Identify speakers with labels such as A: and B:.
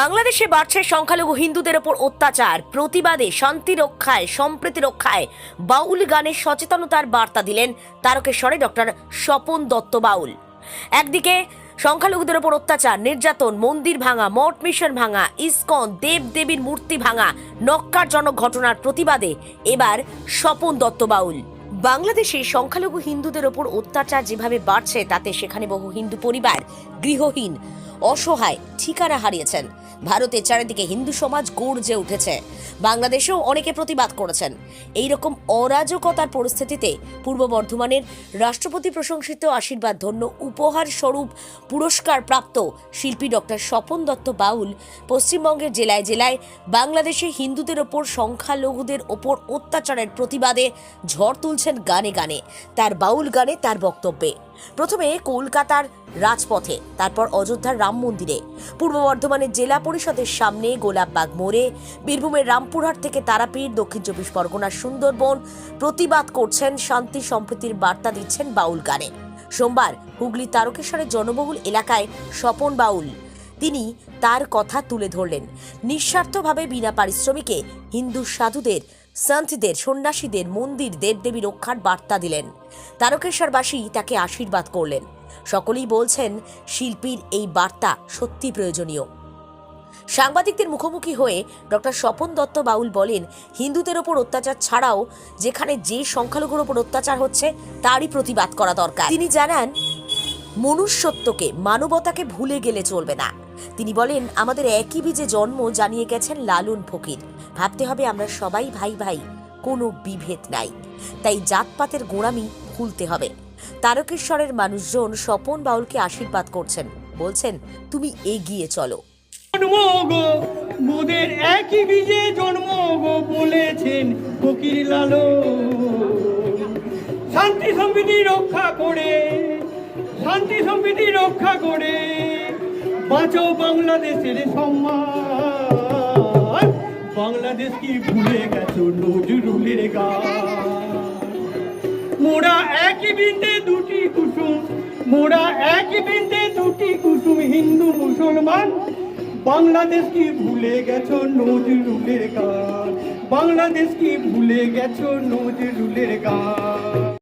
A: বাংলাদেশে বাড়ছে সংখ্যালঘু হিন্দুদের ওপর অত্যাচার, প্রতিবাদে, শান্তি রক্ষায়, সম্প্রীতি রক্ষায়। বাউল গানে সচেতনতার বার্তা দিলেন তারকেশ্বরে ডক্টর স্বপন দত্ত বাউল। একদিকে সংখ্যালঘুদের ওপর অত্যাচার, নির্যাতন, মন্দির ভাঙা, মঠ মিশন ভাঙা, ইস্কন, দেব দেবীর মূর্তি ভাঙা নক্কারজনক ঘটনার প্রতিবাদে এবার স্বপন দত্ত বাউল। বাংলাদেশে সংখ্যালঘু হিন্দুদের ওপর অত্যাচার যেভাবে বাড়ছে, তাতে সেখানে বহু হিন্দু পরিবার গৃহহীন। অসহায় ঠিকানা হারিয়েছেন। ভারতের চারিদিকে হিন্দু সমাজ গর্জে উঠেছে। বাংলাদেশেও অনেকে প্রতিবাদ করেছেন। এই রকম অরাজকতার পরিস্থিতিতে পূর্ব বর্ধমানের রাষ্ট্রপতি প্রশংসিত আশীর্বাদ ধন্য উপহার স্বরূপ পুরস্কার প্রাপ্ত শিল্পী ডক্টর স্বপন দত্ত বাউল পশ্চিমবঙ্গের জেলায় জেলায় বাংলাদেশে হিন্দুদের ওপর সংখ্যালঘুদের ওপর অত্যাচারের প্রতিবাদে ঝড় তুলছেন গানে গানে। তার বাউল গানে তার বক্তব্যে। প্রথমে কলকাতার রাজপথে, তারপর অযোধ্যার রাম মন্দিরে, পূর্ব বর্ধমানের জেলা পরিষদের সামনে গোলাপবাগ মোড়ে, বীরভূমের রামপুরহাট থেকে তারাপীঠ, দক্ষিণ চব্বিশ পরগনার সুন্দরবন, প্রতিবাদ করছেন শান্তি সম্প্রীতির বার্তা দিচ্ছেন বাউল গানে। সোমবার হুগলি তারকেশ্বরের জনবহুল এলাকায় স্বপন বাউল, তিনি তার কথা তুলে ধরলেন। নিঃস্বার্থভাবে বিনা পারিশ্রমিকে হিন্দু সাধুদের সন্তদের সন্ন্যাসীদের, মন্দির দেবদেবী রক্ষার বার্তা দিলেন। তারকেশ্বরবাসী তাকে আশীর্বাদ করলেন। সকলেই বলছেন, শিল্পীর এই বার্তা সত্যি প্রয়োজনীয়। সাংবাদিকদের মুখোমুখি হয়ে ডক্টর স্বপন দত্ত বাউল বলেন, হিন্দুদের ওপর অত্যাচার ছাড়াও যেখানে যে সংখ্যালঘুর ওপর অত্যাচার হচ্ছে, তারই প্রতিবাদ করা দরকার। তিনি জানান মনুষ্যত্বকে, মানবতাকে ভুলে গেলে চলবে না। তিনি বলেন, আমাদের একই বীজে জন্ম জানিয়ে গেছেন লালুন ফকির। ভাবতে হবে আমরা সবাই ভাই ভাই, কোনো বিভেদ নাই। তাই জাতপাতের গোড়ামি ভুলতে হবে। তারকেশ্বরের মানুষজন স্বপন বাউলকে আশীর্বাদ করছেন। বলছেন, তুমি এগিয়ে চলো।
B: একই বীজে জন্ম বলেছেন ফকির লালো শান্তি সম্প্রীতি রক্ষা করে শান্তি সম্প্রীতি রক্ষা করে। বাঁচো বাংলাদেশের সম্মান। বাংলাদেশ কি ভুলে গেছো নজরুলের গান? মোরা একই বিন্দে দুটি কুসুম। মোরা একই বিন্দে দুটি কুসুম, হিন্দু, মুসলমান। বাংলাদেশ কি ভুলে গেছো নজরুলের গান? বাংলাদেশ কি ভুলে গেছো নজরুলের গান?